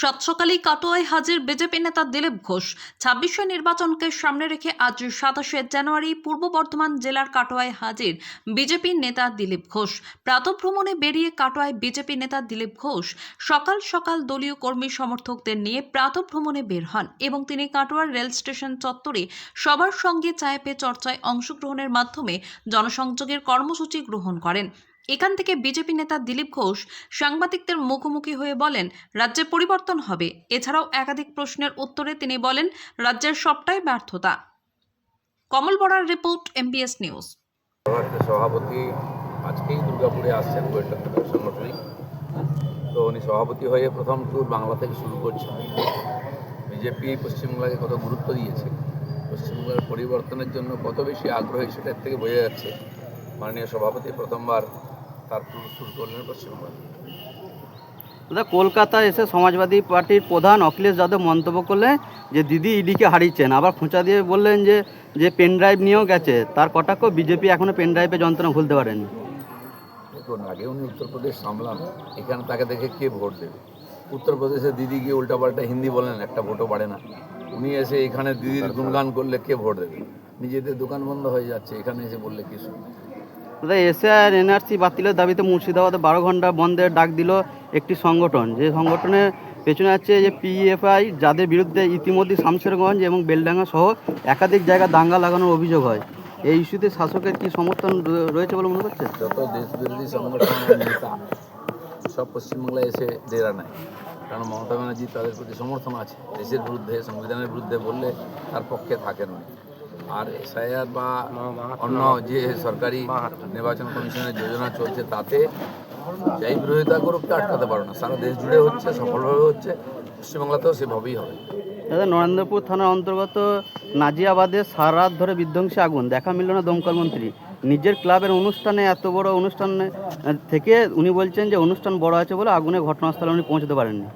সাত সকালেই কাটোয়ায় হাজির বিজেপি নেতা দিলীপ ঘোষ। ছাব্বিশে নির্বাচনকে সামনে রেখে আজ সাতাশে জানুয়ারি পূর্ব বর্ধমান জেলার কাটোয়ায় হাজির বিজেপি নেতা দিলীপ ঘোষ। প্রাতভ্রমণে বেরিয়ে কাটোয়ায় বিজেপি নেতা দিলীপ ঘোষ সকাল সকাল দলীয় কর্মী সমর্থকদের নিয়ে প্রাতভ্রমণে বের হন এবং তিনি কাটোয়ার রেল স্টেশন চত্বরে সবার সঙ্গে চায় পে চর্চায় অংশগ্রহণের মাধ্যমে জনসংযোগের কর্মসূচি গ্রহণ করেন। এখান থেকে বিজেপি নেতা দিলীপ ঘোষ সাংবাদিকদের মুখোমুখি হয়ে বলেন, রাজ্যে পরিবর্তন হবে। এছাড়াও একাধিক প্রশ্নের উত্তরে তিনি বলেন, রাজ্যের সবটাই ব্যর্থতা। কমল বড়ার রিপোর্ট এমবিএস নিউজ সভাপতি আজকেই দুর্গাপুরে আসছেন তো উনি সভাপতি হয়ে প্রথম ট্যুর বাংলা থেকে শুরু করছেন। বিজেপি পশ্চিমবাংলাকে কত গুরুত্ব দিয়েছে পশ্চিমবাংলার পরিবর্তনের জন্য কত বেশি আগ্রহী সেটার থেকে বোঝা যাচ্ছে। মাননীয় সভাপতি প্রথমবার তার শুরু করলেন পশ্চিমবঙ্গ দাদা কলকাতায় এসে সমাজবাদী পার্টির প্রধান অখিলেশ যাদব মন্তব্য করলেন যে দিদি ইডিকে হারিয়েছেন। আবার খোঁচা দিয়ে বললেন যে যে পেন ড্রাইভ নিয়েও গেছে। তার কটাক্ষ বিজেপি এখনও পেন ড্রাইভে যন্ত্রণা ভুলতে পারেনি। দেখুন আগে উনি উত্তরপ্রদেশ সামলান এখানে তাকে দেখে কে ভোট দেবে? উত্তরপ্রদেশে দিদি গিয়ে উল্টাপাল্টা হিন্দি বলেন একটা ভোটও বাড়ে না। উনি এসে এখানে দিদির গুণগান করলে কে ভোট দেবে? নিজেদের দোকান বন্ধ হয়ে যাচ্ছে এখানে এসে বললে কি শুনবে? দাদা এসে আর এনআরসি বাতিলের দাবিতে মুর্শিদাবাদে বারো ঘণ্টা বন্ধের ডাক দিল একটি সংগঠন। যে সংগঠনের পেছনে আছে যে পিএফআই যাদের বিরুদ্ধে ইতিমধ্যে শামশেরগঞ্জ এবং বেলডাঙ্গা সহ একাধিক জায়গায় দাঙ্গা লাগানোর অভিযোগ হয়। এই ইস্যুতে শাসকের কি সমর্থন রয়েছে বলে মনে করছে যত দেশ বিরোধী সংগঠনের নেতা, সব পশ্চিমবাংলায় এসে ডেরা নেয় কারণ মমতা ব্যানার্জি তাদের প্রতি সমর্থন আছে। দেশের বিরুদ্ধে, সংবিধানের বিরুদ্ধে বললে তার পক্ষে থাকেন উনি। আর এসআইআর বা অন্য যে সরকারি নির্বাচন কমিশনের যোজনা চলছে তাতে যাই বিরোধিতা করুক তা আটকাতে পারো না। সারা দেশ জুড়ে হচ্ছে সফলভাবে হচ্ছে পশ্চিমবাংলাতেও সেভাবেই হবে। দাদা নরেন্দ্রপুর থানার অন্তর্গত নাজিয়াবাদে সারা রাত ধরে বিধ্বংসী আগুন দেখা মিলল না দমকল মন্ত্রী। নিজের ক্লাবের অনুষ্ঠানে এত বড় অনুষ্ঠানে থেকে উনি বলছেন যে অনুষ্ঠান বড় আছে বলে আগুনে ঘটনাস্থলে উনি পৌঁছতে পারেননি।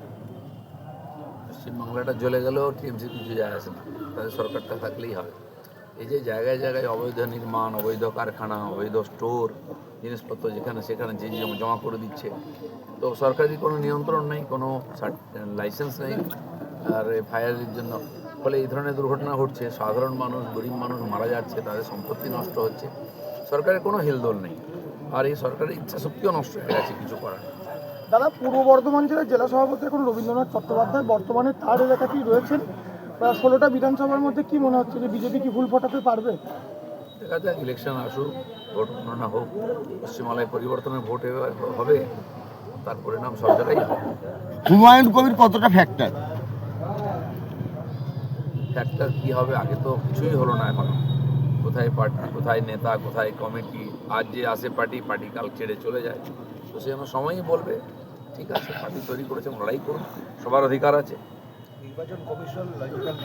পশ্চিমবাংলাটা জ্বলে গেলেও টিএমসি কিছু যায় আসে না। তাদের সরকারটা থাকলেই হবে। এই যে জায়গায় জায়গায় অবৈধ নির্মাণ, অবৈধ কারখানা, অবৈধ স্টোর, জিনিসপত্র যেখানে সেখানে যে জমা করে দিচ্ছে। তো সরকারি কোনো নিয়ন্ত্রণ নেই, কোনো লাইসেন্স নেই, আর ফায়ারের জন্য। ফলে এই ধরনের দুর্ঘটনা ঘটছে। সাধারণ মানুষ, গরিব মানুষ মারা যাচ্ছে, তাদের সম্পত্তি নষ্ট হচ্ছে। সরকারের কোনো হেলদোল নেই। আর এই সরকারের ইচ্ছা শক্তিও নষ্ট হয়ে গেছে কিছু করার। দাদা, পূর্ব বর্ধমান জেলার জেলা সভাপতি এখন রবীন্দ্রনাথ চট্টোপাধ্যায়। বর্তমানে তার এলাকাতেই রয়েছেন। ষোলোটা বিধানসভার মধ্যে কি মনে হচ্ছে যে বিজেপি কি ভুল ফটাতে পারবে? দেখা যাক ইলেকশন আসুক ভোট গণনা হোক পশ্চিমবাংলায় পরিবর্তনের ভোট হবে তার পরিণাম সব জায়গায় হবে। হুমায়ুন কবির কতটা ফ্যাক্টর ফ্যাক্টর কী হবে আগে তো কিছুই হলো না এখনও। কোথায় পার্টি কোথায় নেতা কোথায় কমিটি আজ যে আসে পার্টি পার্টি কাল ছেড়ে চলে যায়। তো সে আমার সময়ই বলবে ঠিক আছে পার্টি তৈরি করেছে লড়াই করুন সবার অধিকার আছে। নির্বাচন কমিশন লজিক্যাল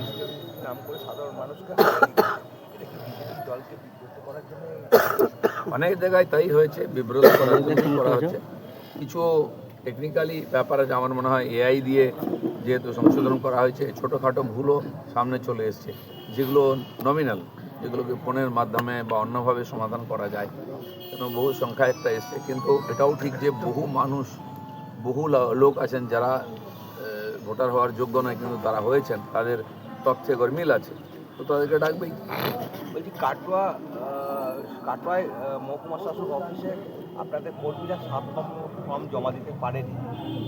নাম করে সাধারণ মানুষকে দলকে বিব্রত করার জন্য অনেক জায়গায় তাই হয়েছে বিব্রত করার জন্য করা হচ্ছে। কিছু টেকনিক্যালি ব্যাপার আছে আমার মনে হয় এআই দিয়ে যেহেতু সংশোধন করা হয়েছে ছোটোখাটো ভুলও সামনে চলে এসছে। যেগুলো নমিনাল যেগুলোকে ফোনের মাধ্যমে বা অন্যভাবে সমাধান করা যায় কেন বহু সংখ্যা একটা এসছে। কিন্তু এটাও ঠিক যে বহু মানুষ বহু লা- লোক আছেন যারা ভোটার হওয়ার যোগ্য নয় কিন্তু তারা হয়েছেন তাদের তথ্যে গরমিল আছে। তো তাদেরকে ডাকবেই। বলছি কাটোয়া কাটোয়ায় মহকুমা শাসক অফিসে আপনাদের কর্মীরা সাত নম্বর ফর্ম জমা দিতে পারেনি।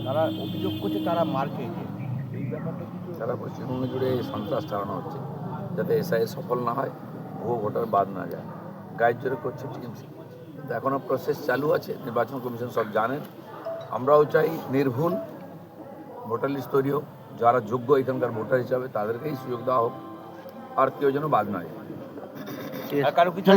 তারা অভিযোগ করছে তারা মার খেয়েছে। এই ব্যাপারটা সারা পশ্চিমবঙ্গ জুড়ে এই সন্ত্রাস চালানো হচ্ছে যাতে এসআই সফল না হয় ভুয়ো ভোটার বাদ না যায়। গায়ের জোরে করছে টিএমসি। এখনও প্রসেস চালু আছে নির্বাচন কমিশন সব জানেন। আমরাও চাই নির্ভুল ভোটার লিস্ট তৈরি হোক যারা যোগ্য এখানকার ভোটার হিসাবে তাদেরকেই সুযোগ দেওয়া হোক আর কেউ যেন বাদ না যায়। কারও কিছু